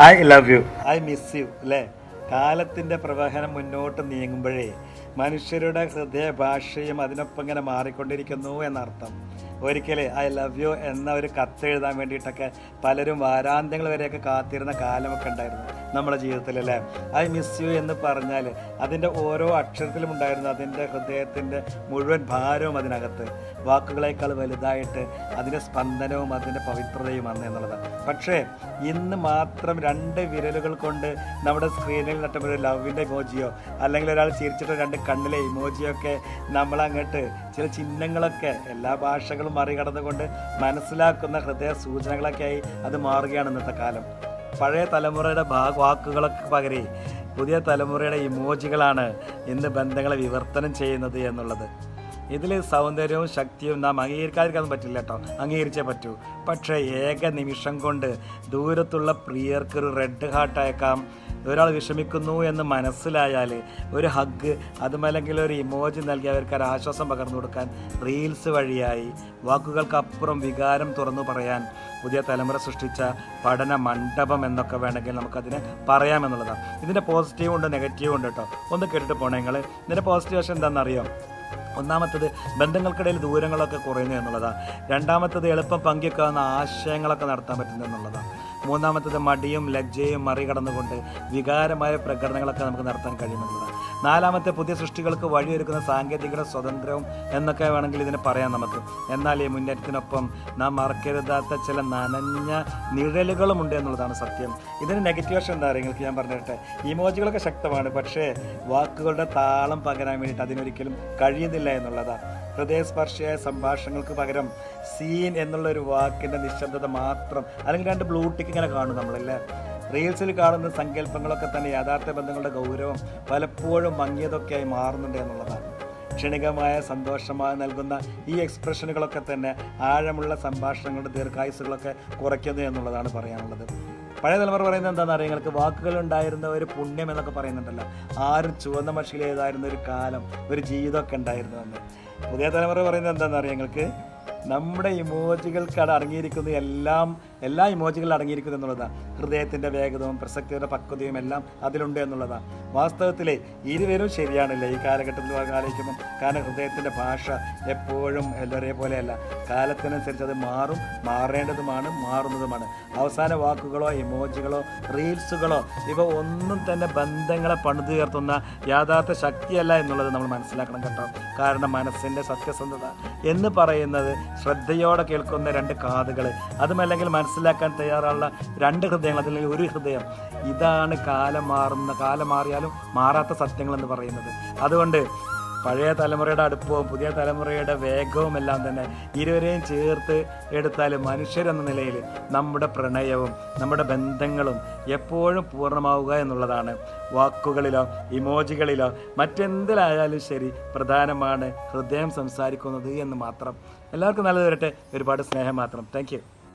I love you I miss you അല്ലേ കാലത്തിന്റെ പ്രവഹനം മുന്നോട്ട് നീങ്ങുമ്പോഴേ മനുഷ്യരുടെ ഹൃദയ ഭാഷയും അതിനൊപ്പം ഇങ്ങനെ മാറിക്കൊണ്ടിരിക്കുന്നു എന്നർത്ഥം. ഒരിക്കലേ ഐ ലവ് യു എന്ന ഒരു കത്ത് എഴുതാൻ വേണ്ടിയിട്ടൊക്കെ പലരും വാരാന്ത്യങ്ങൾ വരെയൊക്കെ കാത്തിരുന്ന കാലമൊക്കെ ഉണ്ടായിരുന്നു. നമ്മുടെ ജീവിതത്തിൽ അല്ലേ? ഐ മിസ് യു എന്ന് പറഞ്ഞാൽ അതിന്റെ ഓരോ അക്ഷരത്തിലും ഉണ്ടായിരുന്നു അതിന്റെ ഹൃദയത്തിന്റെ മുഴുവൻ ഭാരവും അതിനകത്ത്. വാക്കുകളേക്കാൾ വലുതായിട്ട് അതിന്റെ സ്പന്ദനവും അതിന്റെ പവിത്രതയും അന്ന് എന്നുള്ളതാണ് പക്ഷേ ഇന്ന് മാത്രം രണ്ട് വിരലുകൾ കൊണ്ട് നമ്മുടെ സ്ക്രീനിൽ നട്ടം ഒരു ലവിന്റെ ഇമോജിയോ അല്ലെങ്കിൽ ഒരാൾ ചിരിച്ചിട്ട് രണ്ട് കണ്ണിലെ ഇമോജിയോ ഒക്കെ നമ്മളങ്ങോട്ട് ചില ചിഹ്നങ്ങളൊക്കെ എല്ലാ ഭാഷകളും മറികടന്നുകൊണ്ട് മനസ്സിലാക്കുന്ന ഹൃദയ സൂചനകളൊക്കെ ആയി അത് മാറുകയാണ് ഇന്നത്തെ കാലം. പഴയ തലമുറയുടെ ഭാ വാക്കുകളൊക്കെ പകരി പുതിയ തലമുറയുടെ ഇമോജികളാണ് ഇന്ന് ബന്ധങ്ങളെ വിവർത്തനം ചെയ്യുന്നത് എന്നുള്ളത്. ഇതിൽ സൗന്ദര്യവും ശക്തിയും നാം അംഗീകരിക്കാതിരിക്കാൻ പറ്റില്ല കേട്ടോ. അംഗീകരിച്ചേ പറ്റൂ. പക്ഷേ ഏക നിമിഷം കൊണ്ട് ദൂരത്തുള്ള പ്രിയർക്ക് ഒരു റെഡ് ഹാർട്ട് അയക്കാം ഒരാൾ വിഷമിക്കുന്നു എന്ന് മനസ്സിലായാൽ ഒരു ഹഗ് അതുമല്ലെങ്കിൽ ഒരു ഇമോജി നൽകി അവർക്ക് ഒരു ആശ്വാസം പകർന്നു കൊടുക്കാൻ റീൽസ് വഴിയായി വാക്കുകൾക്കപ്പുറം വികാരം തുറന്നു പറയാൻ പുതിയ തലമുറ സൃഷ്ടിച്ച പഠന മണ്ഡപം എന്നൊക്കെ വേണമെങ്കിൽ നമുക്കതിനെ പറയാമെന്നുള്ളതാണ് ഇതിന്റെ പോസിറ്റീവും ഉണ്ട് നെഗറ്റീവും ഉണ്ട് കേട്ടോ. ഒന്ന് കേട്ടിട്ട് പോണേ നിങ്ങൾ ഇതിന്റെ പോസിറ്റീവ് വശം എന്താണെന്നറിയോ? ഒന്നാമത്തത് ബന്ധങ്ങൾക്കിടയിൽ ദൂരങ്ങളൊക്കെ കുറയുന്നു എന്നുള്ളതാണ്. രണ്ടാമത്തത് എളുപ്പം പങ്കുവെക്കാവുന്ന ആശയങ്ങളൊക്കെ നടത്താൻ പറ്റുന്നു എന്നുള്ളതാണ്. മൂന്നാമത്തത് മടിയും ലജ്ജയും മറികടന്നുകൊണ്ട് വികാരമായ പ്രകടനങ്ങളൊക്കെ നമുക്ക് നടത്താൻ കഴിയുമെന്നുള്ളതാണ്. നാലാമത്തെ പുതിയ സൃഷ്ടികൾക്ക് വഴിയൊരുക്കുന്ന സാങ്കേതിക സ്വതന്ത്രവും എന്നൊക്കെ വേണമെങ്കിൽ ഇതിനെ പറയാം നമുക്ക്. എന്നാൽ ഈ മുന്നേറ്റത്തിനൊപ്പം നാം മറക്കരുതാത്ത ചില നനഞ്ഞ നിഴലുകളും ഉണ്ട് എന്നുള്ളതാണ് സത്യം. ഇതിന് നെഗറ്റീവ് വശം എന്താ നിങ്ങൾക്ക് ഞാൻ പറഞ്ഞിട്ടെ ഇമോജികളൊക്കെ ശക്തമാണ് പക്ഷേ വാക്കുകളുടെ താളം പകരാൻ വേണ്ടിയിട്ട് അതിനൊരിക്കലും കഴിയുന്നില്ല എന്നുള്ളതാണ്. ഹൃദയസ്പർശിയായ സംഭാഷണങ്ങൾക്ക് പകരം സീൻ എന്നുള്ള ഒരു വാക്കിന്റെ നിശബ്ദത മാത്രം അല്ലെങ്കിൽ രണ്ട് ബ്ലൂ ടിക്ക് ഇങ്ങനെ കാണും നമ്മളല്ലേ? റീൽസിൽ കാണുന്ന സങ്കല്പങ്ങളൊക്കെ തന്നെ യാഥാർത്ഥ്യ ബന്ധങ്ങളുടെ ഗൗരവം പലപ്പോഴും മങ്ങിയതൊക്കെയായി മാറുന്നുണ്ട് എന്നുള്ളതാണ്. ക്ഷണികമായ സന്തോഷമായി നൽകുന്ന ഈ എക്സ്പ്രഷനുകളൊക്കെ തന്നെ ആഴമുള്ള സംഭാഷണങ്ങളുടെ ദീർഘായുസുകളൊക്കെ കുറയ്ക്കുന്നു എന്നുള്ളതാണ് പറയാനുള്ളത്. പഴയ തലമുറ പറയുന്നത് എന്താണെന്ന് അറിയാം? നിങ്ങൾക്ക് വാക്കുകൾ ഉണ്ടായിരുന്ന ഒരു പുണ്യം എന്നൊക്കെ പറയുന്നുണ്ടല്ലോ. ആരും ചുവന്ന മഷിയിൽ ഏതായിരുന്ന ഒരു കാലം ഒരു ജീവിതമൊക്കെ ഉണ്ടായിരുന്നു എന്ന് പുതിയ തലമുറ പറയുന്നത് എന്താണെന്ന് അറിയാം ഞങ്ങൾക്ക് നമ്മുടെ ഇമോജികൾക്കട അടങ്ങിയിരിക്കുന്ന എല്ലാം എല്ലാ ഇമോജികളും അടങ്ങിയിരിക്കുന്നു എന്നുള്ളതാണ് ഹൃദയത്തിന്റെ വേഗതയും പ്രസക്തിയുടെ പക്വതയും എല്ലാം അതിലുണ്ട് എന്നുള്ളതാണ് വാസ്തവത്തിൽ ഇരുവരും ശരിയാണല്ലേ? ഈ കാലഘട്ടത്തിൽ ആലോചിക്കുമ്പോൾ കാരണം ഹൃദയത്തിന്റെ ഭാഷ എപ്പോഴും എല്ലാവരെയും പോലെയല്ല കാലത്തിനനുസരിച്ച് അത് മാറും മാറേണ്ടതുമാണ് മാറുന്നതുമാണ്. അവസാന വാക്കുകളോ ഇമോജികളോ റീൽസുകളോ ഇവ ഒന്നും തന്നെ ബന്ധങ്ങളെ പണിതുയർത്തുന്ന യാഥാർത്ഥ ശക്തിയല്ല എന്നുള്ളത് നമ്മൾ മനസ്സിലാക്കണം കേട്ടോ. കാരണം മനസ്സിന്റെ സത്യസന്ധത എന്ന് പറയുന്നത് ശ്രദ്ധയോടെ കേൾക്കുന്ന രണ്ട് കാതുകൾ അതുമല്ലെങ്കിൽ മനസ്സിലാക്കാൻ തയ്യാറുള്ള രണ്ട് ഹൃദയങ്ങൾ അതല്ലെങ്കിൽ ഒരു ഹൃദയം. ഇതാണ് കാലം മാറുന്ന കാലം മാറിയാലും മാറാത്ത സത്യങ്ങൾ എന്ന് പറയുന്നത്. അതുകൊണ്ട് പഴയ തലമുറയുടെ അടുപ്പവും പുതിയ തലമുറയുടെ വേഗവും എല്ലാം തന്നെ ഇരുവരെയും ചേർത്ത് എടുത്താൽ മനുഷ്യരെന്ന നിലയിൽ നമ്മുടെ പ്രണയവും നമ്മുടെ ബന്ധങ്ങളും എപ്പോഴും പൂർണമാവുക എന്നുള്ളതാണ്. വാക്കുകളിലോ ഇമോജികളിലോ മറ്റെന്തിലായാലും ശരി പ്രധാനമാണ് ഹൃദയം സംസാരിക്കുന്നത് എന്ന് മാത്രം. എല്ലാവർക്കും നല്ലത് വരട്ടെ. ഒരുപാട് സ്നേഹം മാത്രം. താങ്ക്